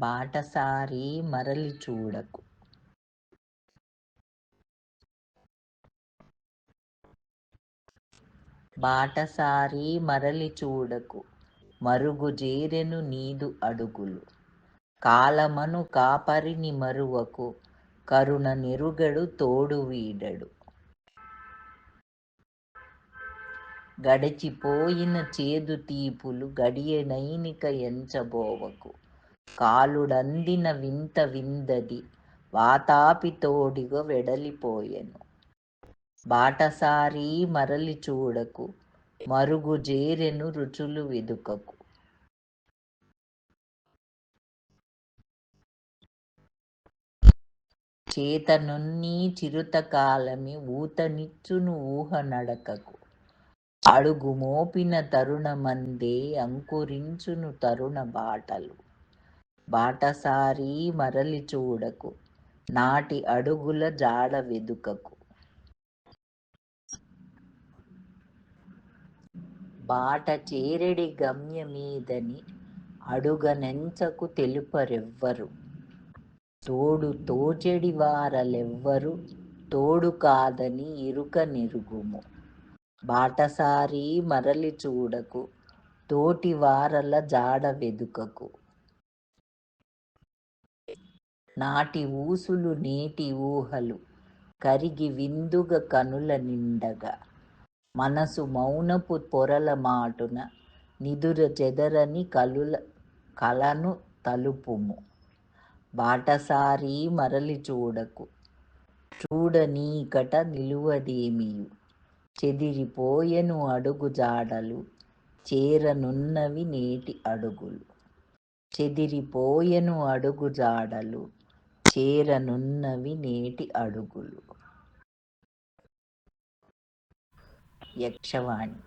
బాటసారి మరలి చూడకు. బాటసారి మరలి చూడకు. మరుగు జేరెను నీదు అడుగులు. కాలమను కాపరిని మరువకు. కరుణ నెరుగడు తోడు వీడడు. గడిచిపోయిన చేదు తీపులు గడియనైనిక ఎంచబోవకు. కాలుడందిన వింత విందది వాతాపితోడిగా వెడలిపోయెను. బాటసారి మరలి చూడకు మరుగు జేరెను రుచులు వెదుకకు. చేతనున్నీ చిరుతకాలమి ఊతనిచ్చును ఊహ నడకకు. అడుగు మోపిన తరుణమందే అంకురించును తరుణ బాటలు. బాటసారి మరలి చూడకు నాటి అడుగుల జాడ వెదుకకు. బాట చేరెడి గమ్యమీదని అడుగనెంచకు తెలుపరెవ్వరు. తోడు తోచెడి వారలెవ్వరు తోడు కాదని ఇరుక నిరుగుము. బాటసారి మరలి చూడకు తోటి వారల జాడ వెదుకకు. నాటి ఊసులు నేటి ఊహలు కరిగి విందుగ కనుల నిండగా. మనసు మౌనపు పొరల మాటున నిదుర చెదరని కలుల కలను తలుపుము. బాటసారి మరలి చూడకు చూడనీకట నిలువదేమియు. చెదిరిపోయెను అడుగు జాడలు చేరనున్నవి నేటి అడుగులు. చెదిరిపోయెను అడుగు జాడలు చేరనున్నవి నేటి అడుగులు. యక్షవాణి